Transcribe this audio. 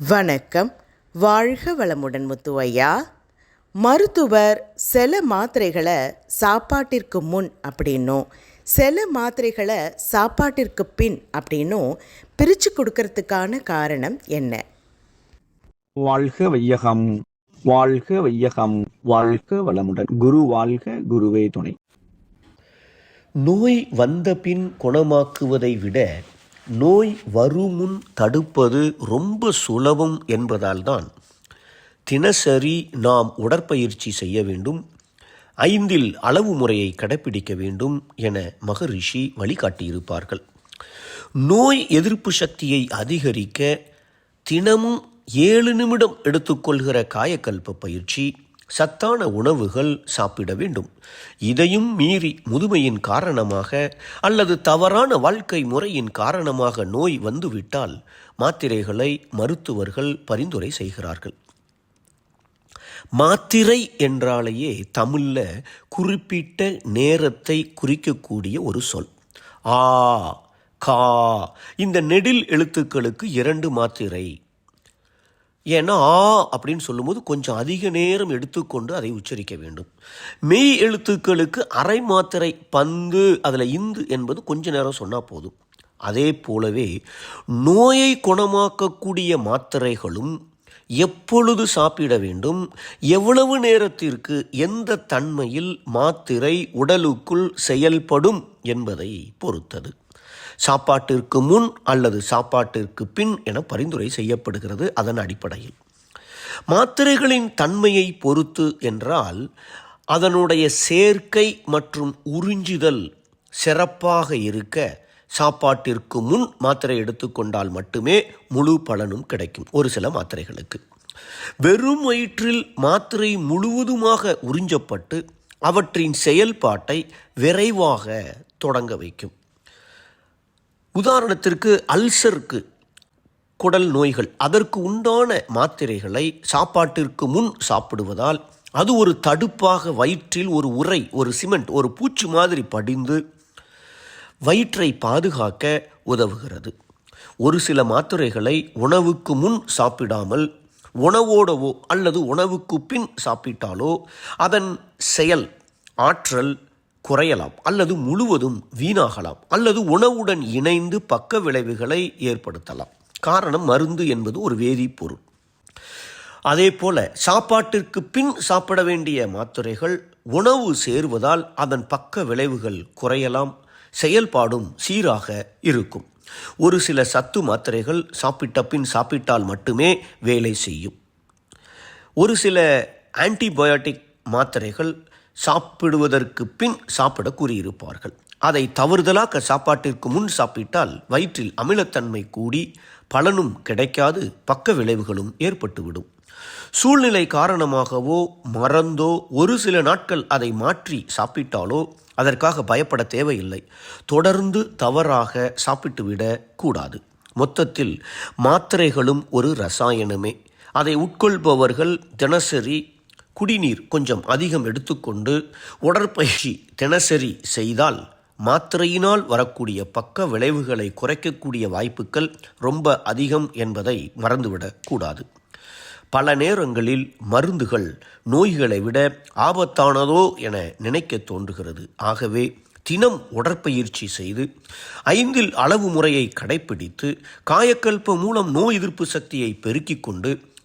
வணக்கம். வாழ்க வளமுடன் முத்து ஐயா மருத்துவர் சில மாத்திரைகளை சாப்பாட்டிற்கு முன் அப்படின்னும் சில மாத்திரைகளை சாப்பாட்டிற்கு பின் அப்படின்னும் பிரித்து கொடுக்கறதுக்கான காரணம் என்ன? வாழ்க வையகம் வாழ்க வையகம் வாழ்க வளமுடன். குரு வாழ்க குருவே துணை. நோய் வந்த பின் குணமாக்குவதை விட நோய் வருமுன் தடுப்பது ரொம்ப சுலபம் என்பதால்தான் தினசரி நாம் உடற்பயிற்சி செய்ய வேண்டும் ஐந்தில் அளவு முறையை கடைப்பிடிக்க வேண்டும் என மகரிஷி வழிகாட்டியிருப்பார்கள். நோய் எதிர்ப்பு சக்தியை அதிகரிக்க தினமும் ஏழு நிமிடம் எடுத்துக்கொள்கிற காயக்கல்ப பயிற்சி சத்தான உணவுகள் சாப்பிட வேண்டும். இதையும் மீறி முதுமையின் காரணமாக அல்லது தவறான வாழ்க்கை முறையின் காரணமாக நோய் வந்துவிட்டால் மாத்திரைகளை மருத்துவர்கள் பரிந்துரை செய்கிறார்கள். மாத்திரை என்றாலேயே தமிழில் குறிப்பிட்ட நேரத்தை குறிக்கக்கூடிய ஒரு சொல். ஆ கா. இந்த நெடில் எழுத்துக்களுக்கு இரண்டு மாத்திரை. ஏன்னா ஆ அப்படின்னு சொல்லும்போது கொஞ்சம் அதிக நேரம் எடுத்துக்கொண்டு அதை உச்சரிக்க வேண்டும். மெய் எழுத்துக்களுக்கு அரை மாத்திரை பந்து அதில் இந்து என்பது கொஞ்ச நேரம் சொன்னால் போதும். அதே போலவே நோயை குணமாக்கக்கூடிய மாத்திரைகளும் எப்பொழுது சாப்பிட வேண்டும் எவ்வளவு நேரத்திற்கு எந்த தன்மையில் மாத்திரை உடலுக்குள் செயல்படும் என்பதை பொறுத்தது. சாப்பாட்டிற்கு முன் அல்லது சாப்பாட்டிற்கு பின் என பரிந்துரை செய்யப்படுகிறது அதன் அடிப்படையில். மாத்திரைகளின் தன்மையை பொறுத்து என்றால் அதனுடைய சேர்க்கை மற்றும் உறிஞ்சுதல் சிறப்பாக இருக்க சாப்பாட்டிற்கு முன் மாத்திரை எடுத்துக்கொண்டால் மட்டுமே முழு பலனும் கிடைக்கும் ஒரு சில மாத்திரைகளுக்கு. வெறும் வயிற்றில் மாத்திரை முழுவதுமாக உறிஞ்சப்பட்டு அவற்றின் செயல்பாட்டை விரைவாக தொடங்க வைக்கும். உதாரணத்திற்கு அல்சருக்கு குடல் நோய்கள். அதற்கு உண்டான மாத்திரைகளை சாப்பாட்டிற்கு முன் சாப்பிடுவதால் அது ஒரு தடுப்பாக வயிற்றில் ஒரு உரை ஒரு சிமெண்ட் ஒரு பூச்சி மாதிரி படிந்து வயிற்றை பாதுகாக்க உதவுகிறது. ஒரு சில மாத்திரைகளை உணவுக்கு முன் சாப்பிடாமல் உணவோடவோ அல்லது உணவுக்கு பின் சாப்பிட்டாலோ அதன் செயல் ஆற்றல் குறையலாம் அல்லது முழுவதும் வீணாகலாம் அல்லது உணவுடன் இணைந்து பக்க விளைவுகளை ஏற்படுத்தலாம். காரணம் மருந்து என்பது ஒரு வேதிப்பொருள். அதே போல சாப்பாட்டிற்கு பின் சாப்பிட வேண்டிய மாத்திரைகள் உணவு சேருவதால் அதன் பக்க விளைவுகள் குறையலாம் செயல்பாடும் சீராக இருக்கும். ஒரு சில சத்து மாத்திரைகள் சாப்பிட்ட பின் சாப்பிட்டால் மட்டுமே வேலை செய்யும். ஒரு சில ஆன்டிபயோட்டிக் மாத்திரைகள் சாப்பிடுவதற்கு பின் சாப்பிட கூறியிருப்பார்கள். அதை தவறுதலாக சாப்பாட்டிற்கு முன் சாப்பிட்டால் வயிற்றில் அமிலத்தன்மை கூடி பலனும் கிடைக்காது பக்க விளைவுகளும் ஏற்பட்டுவிடும். சூழ்நிலை காரணமாகவோ மறந்தோ ஒரு சில நாட்கள் அதை மாற்றி சாப்பிட்டாலோ அதற்காக பயப்பட தேவையில்லை. தொடர்ந்து தவறாக சாப்பிட்டுவிட கூடாது. மொத்தத்தில் மாத்திரைகளும் ஒரு ரசாயனமே. அதை உட்கொள்பவர்கள் தினசரி குடிநீர் கொஞ்சம் அதிகம் எடுத்துக்கொண்டு உடற்பயிற்சி தினசரி செய்தால் மாத்திரையினால் வரக்கூடிய பக்க விளைவுகளை குறைக்கக்கூடிய வாய்ப்புகள் ரொம்ப அதிகம் என்பதை மறந்துவிடக் கூடாது. பல நேரங்களில் மருந்துகள் நோய்களை விட ஆபத்தானதோ என நினைக்க தோன்றுகிறது. ஆகவே தினம் உடற்பயிற்சி செய்து ஐந்தில் அளவு முறையை கடைப்பிடித்து காயக்கல்ப மூலம் நோய் எதிர்ப்பு சக்தியை பெருக்கிக் கொண்டு